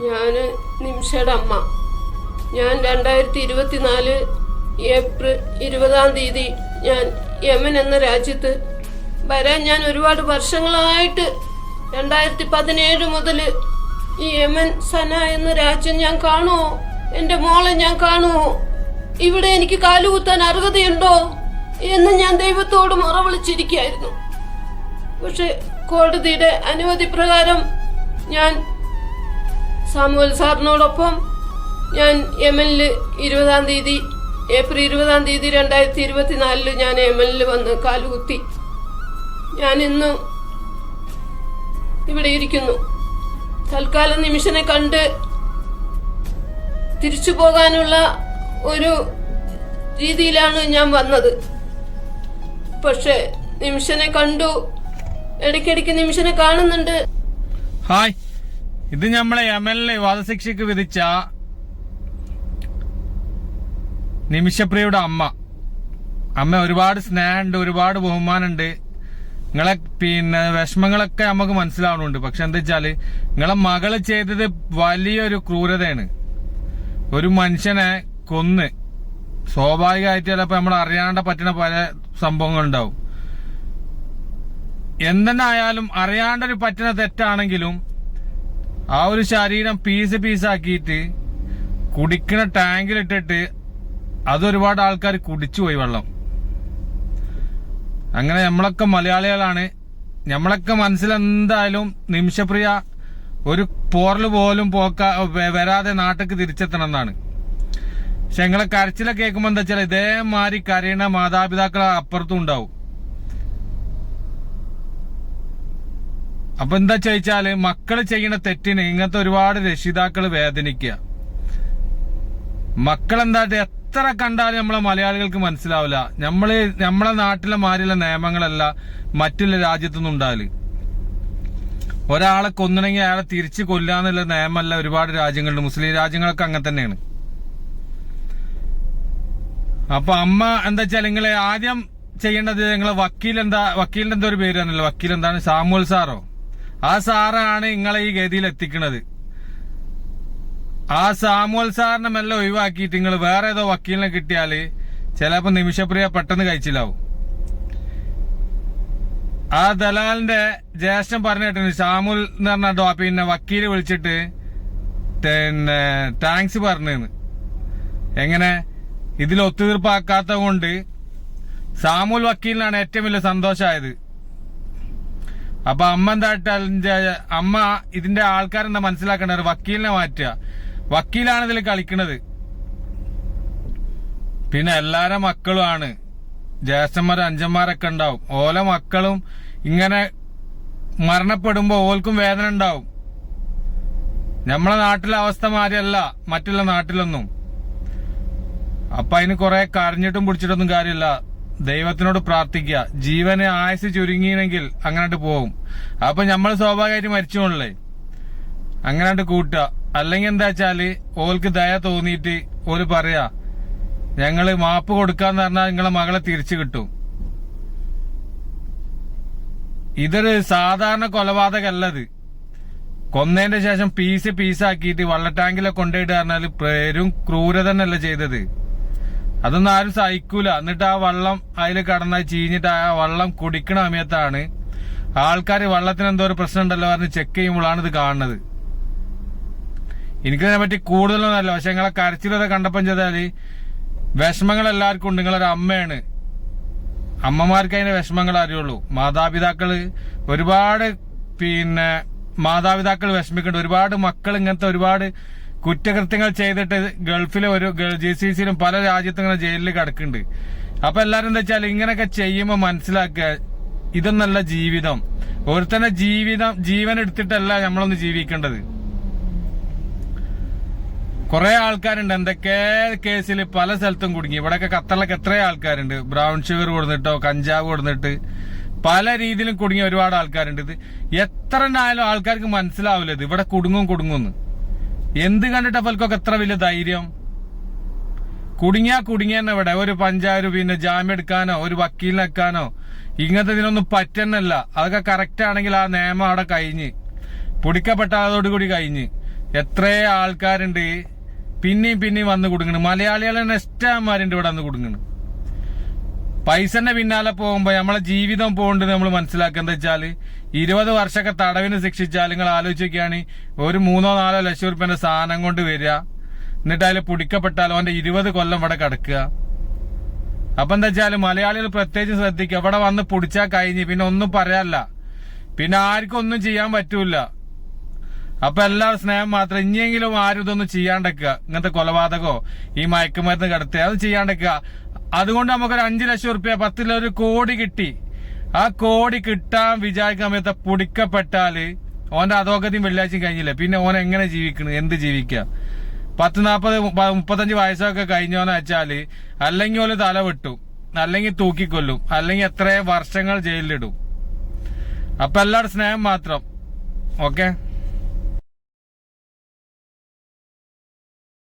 ഞാൻ നിമിഷയുടെ അമ്മ. ഞാൻ രണ്ടായിരത്തി ഇരുപത്തിനാല് ഏപ്രിൽ ഇരുപതാം തീയതി ഞാൻ യമൻ എന്ന രാജ്യത്ത് വരാൻ ഞാൻ ഒരുപാട് വർഷങ്ങളായിട്ട് രണ്ടായിരത്തി പതിനേഴ് മുതൽ ഈ യമൻ സന എന്ന രാജ്യം ഞാൻ കാണുമോ? എന്റെ മോളെ ഞാൻ കാണുമോ? ഇവിടെ എനിക്ക് കാലുകുത്താൻ അർഹതയുണ്ടോ? എന്ന് ഞാൻ ദൈവത്തോട് മുറ വിളിച്ചിരിക്കുകയായിരുന്നു പക്ഷെ കോടതിയുടെ അനുമതി പ്രകാരം ഞാൻ സാമുവൽ സാറിനോടൊപ്പം ഞാൻ യമനിൽ ഇരുപതാം തീയതി ഏപ്രിൽ ഇരുപതാം തീയതി രണ്ടായിരത്തി ഇരുപത്തിനാലിൽ ഞാൻ യമനിൽ വന്ന് കാലുകുത്തി. ഞാൻ ഇന്നും ഇവിടെ ഇരിക്കുന്നു. തൽക്കാലം നിമിഷനെ കണ്ട് തിരിച്ചു പോകാനുള്ള ഒരു രീതിയിലാണ് ഞാൻ വന്നത്. പക്ഷെ നിമിഷനെ കണ്ടു. ഇടയ്ക്കിടയ്ക്ക് നിമിഷനെ കാണുന്നുണ്ട്. ഹായ്. ഇത് നമ്മളെ യമനിലെ വധശിക്ഷയ്ക്ക് വിധിച്ച നിമിഷപ്രിയയുടെ അമ്മ. അമ്മ ഒരുപാട് സ്നേഹമുണ്ട് ഒരുപാട് ബഹുമാനമുണ്ട്. നിങ്ങളെ പിന്നെ വിഷമങ്ങളൊക്കെ നമുക്ക് മനസ്സിലാവണുണ്ട് പക്ഷെ എന്താ വെച്ചാൽ നിങ്ങളെ മകൾ ചെയ്തത് വലിയൊരു ക്രൂരതയാണ്. ഒരു മനുഷ്യനെ കൊന്ന് സ്വാഭാവികമായിട്ട് ചിലപ്പോ നമ്മൾ അറിയാണ്ട് പറ്റുന്ന പല സംഭവങ്ങളുണ്ടാവും. എന്തെന്നായാലും അറിയാണ്ടൊരു പറ്റുന്ന തെറ്റാണെങ്കിലും ആ ഒരു ശരീരം പീസ് പീസ് പീസാക്കിയിട്ട് കുടിക്കണ ടാങ്കിലിട്ടിട്ട് അതൊരുപാട് ആൾക്കാർ കുടിച്ചു പോയി വെള്ളം. അങ്ങനെ നമ്മളൊക്കെ മലയാളികളാണ്. നമ്മളൊക്കെ മനസ്സിലെന്തായാലും നിമിഷപ്രിയ ഒരു പോറൽ പോലും പോക്ക വരാതെ നാട്ടിലേക്ക് തിരിച്ചെത്തണം എന്നാണ്. പക്ഷെ ഞങ്ങളെ കരച്ചിലൊക്കെ കേൾക്കുമ്പോ എന്താ വെച്ചാൽ ഇതേമാതിരി കരയണ മാതാപിതാക്കൾ അപ്പുറത്തും ഉണ്ടാവും. അപ്പൊ എന്താ ചോദിച്ചാൽ മക്കൾ ചെയ്യുന്ന തെറ്റിന് ഇങ്ങനത്തെ ഒരുപാട് രക്ഷിതാക്കൾ വേദനിക്കുക. മക്കളെന്താ എത്ര കണ്ടാലും നമ്മളെ മലയാളികൾക്ക് മനസ്സിലാവില്ല. നമ്മൾ നമ്മളെ നാട്ടിലെ മാതിരിയുള്ള നിയമങ്ങളല്ല മറ്റുള്ള രാജ്യത്തൊന്നും ഒരാളെ കൊന്നണമെങ്കിൽ അയാളെ തിരിച്ചു കൊല്ലാന്നുള്ള നിയമമല്ല ഒരുപാട് രാജ്യങ്ങളുണ്ട് മുസ്ലിം രാജ്യങ്ങളൊക്കെ അങ്ങനെ തന്നെയാണ്. അപ്പൊ അമ്മ എന്താ വെച്ചാൽ നിങ്ങളെ ആദ്യം ചെയ്യേണ്ടത് നിങ്ങളെ വക്കീൽ എന്താ വക്കീലിന്റെ എന്തോ ഒരു പേര് തന്നെയല്ലോ വക്കീൽ എന്താണ് സാമുവൽ സാറോ? ആ സാറാണ് നിങ്ങളെ ഈ ഗതിയിൽ എത്തിക്കുന്നത് ആ സാമുവൽ സാറിനെ മെല്ലെ ഒഴിവാക്കിയിട്ട് നിങ്ങൾ വേറെ ഏതോ വക്കീലിനെ കിട്ടിയാൽ ചിലപ്പോ നിമിഷപ്രിയ പെട്ടെന്ന് കഴിച്ചില്ലാവും ആ ദലാലിന്റെ ജ്യേഷ്ഠൻ പറഞ്ഞിട്ടുണ്ട് സാമുൽ എന്ന് പറഞ്ഞ പിന്നെ വക്കീൽ വിളിച്ചിട്ട് പിന്നെ താങ്ക്സ് പറഞ്ഞെന്ന്. എങ്ങനെ? ഇതിൽ ഒത്തുതീർപ്പാക്കാത്ത കൊണ്ട് സാമുൽ വക്കീലിനാണ് ഏറ്റവും വലിയ സന്തോഷമായത് അപ്പൊ അമ്മ എന്താ അമ്മ ഇതിന്റെ ആൾക്കാരെന്താ മനസ്സിലാക്കേണ്ട ഒരു വക്കീലിനെ മാറ്റുക. വക്കീലാണ് ഇതിൽ കളിക്കണത്. പിന്നെ എല്ലാരെ മക്കളുമാണ് ജ്യേഷ്ഠന്മാരും അഞ്ചന്മാരൊക്കെ ഉണ്ടാവും. ഓല മക്കളും ഇങ്ങനെ മരണപ്പെടുമ്പോ ഓൽക്കും വേദന ഉണ്ടാവും. നമ്മളെ നാട്ടിലെ അവസ്ഥ മാറിയല്ല മറ്റുള്ള നാട്ടിലൊന്നും. അപ്പൊ അതിന് കുറെ കരഞ്ഞിട്ടും പിടിച്ചിട്ടൊന്നും കാര്യമില്ല. ദൈവത്തിനോട് പ്രാർത്ഥിക്കുക. ജീവന് ആയുസ് ചുരുങ്ങിയെങ്കിൽ അങ്ങനായിട്ട് പോകും. അപ്പൊ നമ്മൾ സ്വാഭാവികമായിട്ട് മരിച്ചോളേ അങ്ങനായിട്ട് കൂട്ടുക. അല്ലെങ്കിൽ എന്താ വെച്ചാൽ ഓൾക്ക് ദയ തോന്നിയിട്ട് ഓൽ പറയാ ഞങ്ങൾ മാപ്പ് കൊടുക്കാന്ന് പറഞ്ഞാൽ നിങ്ങളെ മകളെ തിരിച്ചു കിട്ടും. ഇതൊരു സാധാരണ കൊലപാതകമല്ലത് കൊന്നതിന്റെ ശേഷം പീസ് പീസാക്കിയിട്ട് വള്ളട്ടാങ്കിലെ കൊണ്ടുപോയിട്ട് പറഞ്ഞാൽ പേരും ക്രൂരത തന്നെയല്ല ചെയ്തത്. അതൊന്നും ആരും സഹിക്കൂല. എന്നിട്ട് ആ വള്ളം അതിൽ കടന്ന ചീഞ്ഞിട്ട് ആ വള്ളം കുടിക്കണ സമയത്താണ് ആൾക്കാർ വള്ളത്തിന് എന്തോ ഒരു പ്രശ്നം ഉണ്ടല്ലോ പറഞ്ഞ് ചെക്ക് ചെയ്യുമ്പോഴാണ് ഇത് കാണുന്നത്. എനിക്കതിനെ പറ്റി കൂടുതലൊന്നല്ല പക്ഷെ നിങ്ങളെ കരച്ചിലൊക്കെ കണ്ടപ്പം ചെയ്താൽ വിഷമങ്ങൾ എല്ലാവർക്കും ഉണ്ട്. നിങ്ങളൊരു അമ്മയാണ്. അമ്മമാർക്ക് അതിന്റെ വിഷമങ്ങൾ അറിയുള്ളൂ. മാതാപിതാക്കൾ ഒരുപാട് പിന്നെ മാതാപിതാക്കൾ വിഷമിക്കുന്നുണ്ട്. ഒരുപാട് മക്കൾ ഇങ്ങനത്തെ ഒരുപാട് കുറ്റകൃത്യങ്ങൾ ചെയ്തിട്ട് ഗൾഫിലെ ഒരു ജി സി സിയിലും പല രാജ്യത്തും ഇങ്ങനെ ജയിലിൽ കിടക്കുന്നുണ്ട്. അപ്പൊ എല്ലാരും എന്താ വെച്ചാൽ ഇങ്ങനെയൊക്കെ ചെയ്യുമ്പോൾ മനസ്സിലാക്കുക ഇതൊന്നല്ല ജീവിതം. ഒരുത്തന്നെ ജീവിതം ജീവൻ എടുത്തിട്ടല്ല നമ്മളൊന്ന് ജീവിക്കേണ്ടത്. കുറെ ആൾക്കാരുണ്ട്. എന്തൊക്കെ കേസിൽ പല സ്ഥലത്തും കുടുങ്ങി. ഇവിടെയൊക്കെ ഖത്തറിലൊക്കെ എത്ര ആൾക്കാരുണ്ട്. ബ്രൗൺ ഷുഗർ കൊടുത്തിട്ടോ കഞ്ചാവ് കൊടുത്തിട്ട് പല രീതിയിലും കുടുങ്ങിയ ഒരുപാട് ആൾക്കാരുണ്ട്. ഇത് എത്ര ആയാലും ആൾക്കാർക്ക് മനസ്സിലാവില്ല ഇത്. ഇവിടെ കുടുങ്ങും കുടുങ്ങുന്ന് എന്ത് കണ്ടിട്ട് അവൽക്കൊക്കെ എത്ര വലിയ ധൈര്യം? കുടുങ്ങിയാ കുടുങ്ങിയെന്നെ ഇവിടെ. ഒരു പഞ്ചായത്ത് പിന്നെ ജാമ്യം എടുക്കാനോ ഒരു വക്കീലിനെ വെക്കാനോ ഇങ്ങനത്തെ ഇതിനൊന്നും പറ്റുന്നല്ല. അതൊക്കെ കറക്റ്റ് ആണെങ്കിൽ ആ നിയമം അവിടെ കഴിഞ്ഞ് പൊടിക്കപ്പെട്ടതോടുകൂടി കഴിഞ്ഞ് എത്രേ ആൾക്കാരുണ്ട് പിന്നെയും പിന്നെയും വന്ന് കുടുങ്ങണ്. മലയാളികളെ തന്നെ ഇവിടെ വന്ന് കുടുങ്ങണ്. പൈസന്റെ പിന്നാലെ പോകുമ്പോ നമ്മളെ ജീവിതം പോകേണ്ടത് നമ്മൾ മനസ്സിലാക്കുക എന്താ വെച്ചാൽ ഇരുപത് വർഷമൊക്കെ തടവിന് ശിക്ഷിച്ചാൽ നിങ്ങൾ ആലോചിക്കുകയാണ് ഒരു മൂന്നോ നാലോ ലക്ഷം റുപ്യന്റെ സാധനം കൊണ്ട് വരിക. എന്നിട്ട് അതിൽ പിടിക്കപ്പെട്ടാൽ അവന്റെ ഇരുപത് കൊല്ലം ഇവിടെ കിടക്കുക. അപ്പൊ എന്താ വെച്ചാൽ മലയാളികൾ പ്രത്യേകിച്ച് ശ്രദ്ധിക്കുക. ഇവിടെ വന്ന് പിടിച്ചാൽ കഴിഞ്ഞ്. പിന്നെ ഒന്നും പറയാല്ല പിന്നെ ആർക്കും ഒന്നും ചെയ്യാൻ പറ്റൂല. അപ്പൊ എല്ലാവരും സ്നേഹം മാത്രം. ഇനിയെങ്കിലും ആരും ഇതൊന്നും ചെയ്യാണ്ടക്കുക ഇങ്ങനത്തെ കൊലപാതകോ ഈ മയക്കുമരുന്ന് കടത്തുക അത് ചെയ്യാണ്ടക്കുക അതുകൊണ്ട് നമുക്കൊരു അഞ്ചു ലക്ഷം റുപ്യ പത്തിൽ ഒരു കോടി കിട്ടി. ആ കോടി കിട്ടാൻ വിചാരിക്കുന്ന സമയത്ത് പൊടിക്കപ്പെട്ടാൽ ഓന്റെ അധോഗതിയും വെള്ളിയാഴ്ച കഴിഞ്ഞില്ല? പിന്നെ ഓൻ എങ്ങനെ ജീവിക്കണ്? എന്ത് ജീവിക്കുക പത്ത് നാപ്പത് മുപ്പ- മുപ്പത്തഞ്ച് വയസ്സൊക്കെ കഴിഞ്ഞോന്ന് വെച്ചാൽ അല്ലെങ്കിൽ ഓൽ തല വെട്ടു അല്ലെങ്കിൽ തൂക്കിക്കൊല്ലും അല്ലെങ്കിൽ എത്ര വർഷങ്ങൾ ജയിലിലിടും. അപ്പൊ എല്ലാവരുടെ സ്നേഹം മാത്രം ഓക്കെ?